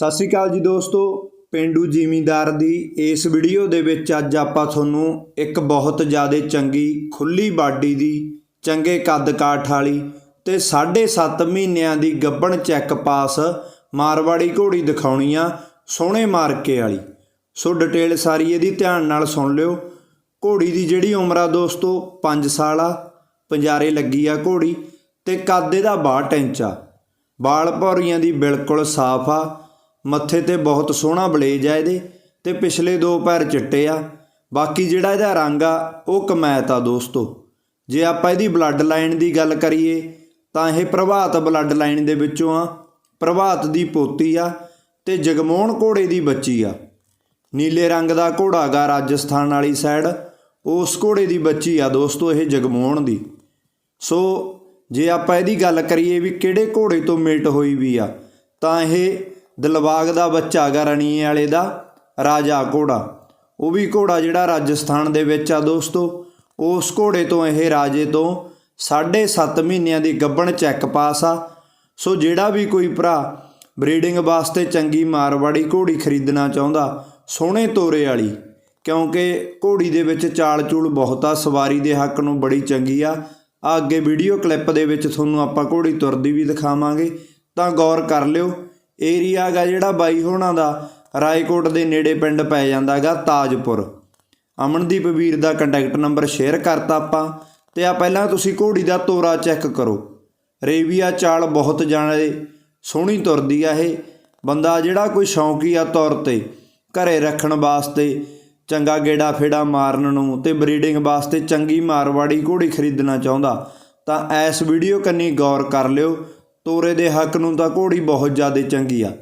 ਸਤਿ ਸ਼੍ਰੀ ਅਕਾਲ ਜੀ ਦੋਸਤੋ, ਪਿੰਡੂ ਜ਼ਿਮੀਂਦਾਰ ਦੀ ਇਸ ਵੀਡੀਓ ਦੇ ਵਿੱਚ ਅੱਜ ਆਪਾਂ ਤੁਹਾਨੂੰ ਇੱਕ ਬਹੁਤ ਜ਼ਿਆਦਾ ਚੰਗੀ ਖੁੱਲੀ ਬਾਡੀ ਦੀ ਚੰਗੇ ਕੱਦ ਕਾਠ ਵਾਲੀ ਤੇ 7.5 ਮਹੀਨਿਆਂ ਦੀ ਗੱਬਣ ਚੈੱਕ ਪਾਸ ਮਾਰਵਾੜੀ ਘੋੜੀ ਦਿਖਾਉਣੀ ਆ, ਸੋਹਣੇ ਮਾਰਕੇ ਵਾਲੀ। ਸੋ ਡਿਟੇਲ ਸਾਰੀ ਇਹਦੀ ਧਿਆਨ ਨਾਲ ਸੁਣ ਲਿਓ। ਘੋੜੀ ਦੀ ਜਿਹੜੀ ਉਮਰ ਆ ਦੋਸਤੋ 5 ਸਾਲ ਆ, ਪੰਜਾਰੇ ਲੱਗੀ ਆ ਘੋੜੀ ਤੇ ਕੱਦ ਇਹਦਾ 62 ਇੰਚ ਆ। ਬਾਲ ਭੌਰੀਆਂ ਦੀ ਬਿਲਕੁਲ ਸਾਫ਼ ਆ ਮੱਥੇ ਤੇ ਬਹੁਤ ਸੋਹਣਾ ਬਲੇਜ ਆ ਇਹਦੇ ਤੇ ਪਿਛਲੇ ਦੋ ਪੈਰ ਚਿੱਟੇ ਆ। ਬਾਕੀ ਜਿਹੜਾ ਇਹਦਾ ਰੰਗ ਆ, ਉਹ ਕਮੈਤ ਆ ਦੋਸਤੋ। ਜੇ ਆਪਾਂ ਇਹਦੀ ਬਲੱਡ ਲਾਈਨ ਦੀ ਗੱਲ ਕਰੀਏ, ਤਾਂ ਇਹ ਪ੍ਰਭਾਤ ਬਲੱਡ ਲਾਈਨ ਦੇ ਵਿੱਚੋਂ ਆ। ਪ੍ਰਭਾਤ ਦੀ ਪੋਤੀ ਆ ਤੇ ਜਗਮੋਹਨ ਘੋੜੇ ਦੀ ਬੱਚੀ ਆ। ਨੀਲੇ ਰੰਗ ਦਾ ਘੋੜਾ ਗਾ ਰਾਜਸਥਾਨ ਵਾਲੀ ਸਾਈਡ ਉਸ ਘੋੜੇ ਦੀ ਬੱਚੀ ਆ ਦੋਸਤੋ ਇਹ ਜਗਮੋਹਨ ਦੀ। ਸੋ ਜੇ ਆਪਾਂ ਇਹਦੀ ਗੱਲ ਕਰੀਏ ਵੀ ਕਿਹੜੇ ਘੋੜੇ ਤੋਂ ਮੇਟ ਹੋਈ ਵੀ ਆ, ਤਾਂ ਇਹ ਦਿਲਬਾਗ ਦਾ ਬੱਚਾ ਗਾ ਰਣੀਏ ਵਾਲੇ ਦਾ, ਰਾਜਾ ਘੋੜਾ। ਉਹ ਵੀ ਘੋੜਾ ਜਿਹੜਾ ਰਾਜਸਥਾਨ ਦੇ ਵਿੱਚ ਆ ਦੋਸਤੋ। ਉਸ ਘੋੜੇ ਤੋਂ ਇਹ ਰਾਜੇ ਤੋਂ 7.5 ਮਹੀਨਿਆਂ ਦੀ ਗੱਭਣ ਚੈੱਕ ਪਾਸ ਆ। ਸੋ ਜਿਹੜਾ ਵੀ ਕੋਈ ਭਰਾ ਬਰੀਡਿੰਗ ਵਾਸਤੇ ਚੰਗੀ ਮਾਰਵਾੜੀ ਘੋੜੀ ਖਰੀਦਣਾ ਚਾਹੁੰਦਾ, ਸੋਹਣੇ ਤੋਰੇ ਵਾਲੀ, ਕਿਉਂਕਿ ਘੋੜੀ ਦੇ ਵਿੱਚ ਚਾਲ ਚੂਲ ਬਹੁਤ ਆ, ਸਵਾਰੀ ਦੇ ਹੱਕ ਨੂੰ ਬੜੀ ਚੰਗੀ ਆ। ਆ ਅੱਗੇ ਵੀਡੀਓ ਕਲਿੱਪ ਦੇ ਵਿੱਚ ਤੁਹਾਨੂੰ ਆਪਾਂ ਘੋੜੀ ਤੁਰਦੀ ਵੀ ਦਿਖਾਵਾਂਗੇ। ਤਾਂ ਗੌਰ ਕਰ ਲਿਓ। ਏਰੀਆ ਗਾ ਜਿਹੜਾ ਬਾਈ ਹੋਣਾ ਦਾ, ਰਾਏਕੋਟ ਦੇ ਨੇੜੇ ਪਿੰਡ ਪੈ ਜਾਂਦਾ ਜਾਂਦਾਗਾ ਤਾਜਪੁਰ। ਅਮਨਦੀਪ ਵੀਰ ਦਾ ਕੰਟੈਕਟ ਨੰਬਰ ਸ਼ੇਅਰ ਕਰਤਾ ਆਪਾਂ, ਤੇ ਆ ਪਹਿਲਾਂ ਤੁਸੀਂ ਘੋੜੀ ਦਾ ਤੋਰਾ ਚੈੱਕ ਕਰੋ। ਰੇਵੀਆ ਚਾਲ ਬਹੁਤ ਜਾਣੇ, ਸੋਹਣੀ ਤੁਰਦੀ ਆ ਇਹ। ਬੰਦਾ ਜਿਹੜਾ ਕੋਈ ਸ਼ੌਂਕੀ ਆ ਤੌਰ ਤੇ, ਘਰੇ ਰੱਖਣ ਵਾਸਤੇ, ਚੰਗਾ ਗੇੜਾ ਫੇੜਾ ਮਾਰਨ ਨੂੰ ਤੇ ਬਰੀਡਿੰਗ ਵਾਸਤੇ ਚੰਗੀ ਮਾਰਵਾੜੀ ਘੋੜੀ ਖਰੀਦਣਾ ਚਾਹੁੰਦਾ, ਤਾਂ ਇਸ ਵੀਡੀਓ ਕੰਨੀ ਗੌਰ ਕਰ ਲਿਓ। ਤੋਰੇ ਦੇ ਹੱਕ ਨੂੰ ਤਾਂ ਘੋੜੀ ਬਹੁਤ ਜ਼ਿਆਦਾ ਚੰਗੀ ਆ।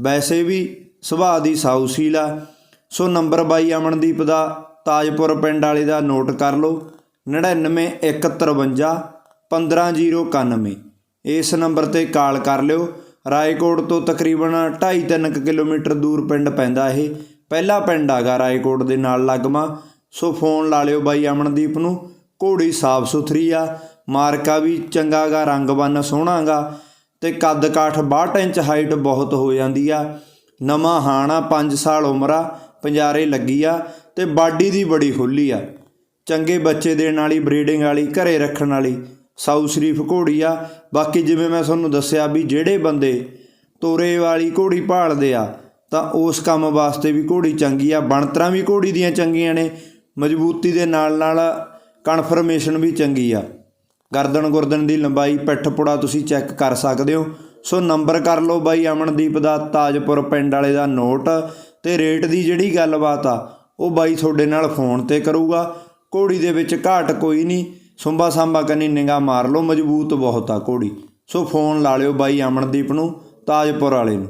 ਵੈਸੇ ਵੀ ਸੁਭਾਅ ਦੀ ਸਾਊਸੀਲ ਆ। ਸੋ ਨੰਬਰ 22 ਅਮਨਦੀਪ ਦਾ ਤਾਜਪੁਰ ਪਿੰਡ ਵਾਲੇ ਦਾ ਨੋਟ ਕਰ ਲਓ। 99153 15091 ਇਸ ਨੰਬਰ ਤੇ ਕਾਲ ਕਰ ਲਿਓ। ਰਾਏਕੋਟ ਤੋਂ ਤਕਰੀਬਨ 2.5-3 ਕਿਲੋਮੀਟਰ ਦੂਰ ਪਿੰਡ ਪੈਂਦਾ ਇਹ। ਪਹਿਲਾ ਪਿੰਡ ਆਗਾ ਰਾਏਕੋਟ ਦੇ ਨਾਲ ਲੱਗਮਾ। ਸੋ ਫੋਨ ਲਾ ਲਿਓ ਬਾਈ ਅਮਨਦੀਪ ਨੂੰ। ਘੋੜੀ ਸਾਫ਼ ਸੁਥਰੀ ਆ। ਮਾਰਕਾ ਵੀ ਚੰਗਾ ਗਾ ਰੰਗ ਬੰਨ ਸੋਹਣਾ ਗਾ ਤੇ ਕੱਦ ਕਾਠ 62 ਇੰਚ ਹਾਈਟ ਬਹੁਤ ਹੋ ਜਾਂਦੀ ਆ। ਨਵਾਂ ਹਾਣਾ 5 ਸਾਲ ਉਮਰ ਆ, ਪੰਜਾਰੇ ਲੱਗੀ ਆ ਤੇ ਬਾਡੀ ਦੀ ਬੜੀ ਖੁੱਲੀ ਆ। ਚੰਗੇ ਬੱਚੇ ਦੇਣ ਵਾਲੀ ਬਰੀਡਿੰਗ ਵਾਲੀ, ਘਰੇ ਰੱਖਣ ਵਾਲੀ ਸਾਊ ਸ਼ਰੀਫ ਘੋੜੀ ਆ। ਬਾਕੀ ਜਿਵੇਂ ਮੈਂ ਤੁਹਾਨੂੰ ਦੱਸਿਆ ਵੀ ਜਿਹੜੇ ਬੰਦੇ ਤੋਰੇ ਵਾਲੀ ਘੋੜੀ ਭਾਲਦੇ ਆ, ਤਾਂ ਉਸ ਕੰਮ ਵਾਸਤੇ ਵੀ ਘੋੜੀ ਚੰਗੀ ਆ। ਬਣਤਰਾਂ ਵੀ ਘੋੜੀ ਦੀਆਂ ਚੰਗੀਆਂ ਨੇ, ਮਜ਼ਬੂਤੀ ਦੇ ਨਾਲ ਨਾਲ ਕਨਫਰਮੇਸ਼ਨ ਵੀ ਚੰਗੀ ਆ। ਗਰਦਨ ਗੁਰਦਨ ਦੀ ਲੰਬਾਈ, ਪਿੱਠ ਪੁੜਾ ਤੁਸੀਂ ਚੈੱਕ ਕਰ ਸਕਦੇ ਹੋ। ਸੋ ਨੰਬਰ ਕਰ ਲਓ ਬਾਈ ਅਮਨਦੀਪ ਦਾ, ਤਾਜਪੁਰ ਪਿੰਡ ਵਾਲੇ ਦਾ ਨੋਟ। ਤੇ ਰੇਟ ਦੀ ਜਿਹੜੀ ਗੱਲਬਾਤ ਆ, ਉਹ ਬਾਈ ਤੁਹਾਡੇ ਨਾਲ ਫੋਨ ਤੇ ਕਰੂਗਾ। ਘੋੜੀ ਦੇ ਵਿੱਚ ਘਾਟ ਕੋਈ ਨਹੀਂ, ਸੁੰਬਾ ਸਾਂਬਾ ਕੰਨੀ ਨਿਗਾ ਮਾਰ ਲਓ, ਮਜ਼ਬੂਤ ਬਹੁਤ ਆ ਘੋੜੀ। ਸੋ ਫੋਨ ਲਾ ਲਿਓ ਬਾਈ ਅਮਨਦੀਪ ਨੂੰ, ਤਾਜਪੁਰ ਵਾਲੇ ਨੂੰ।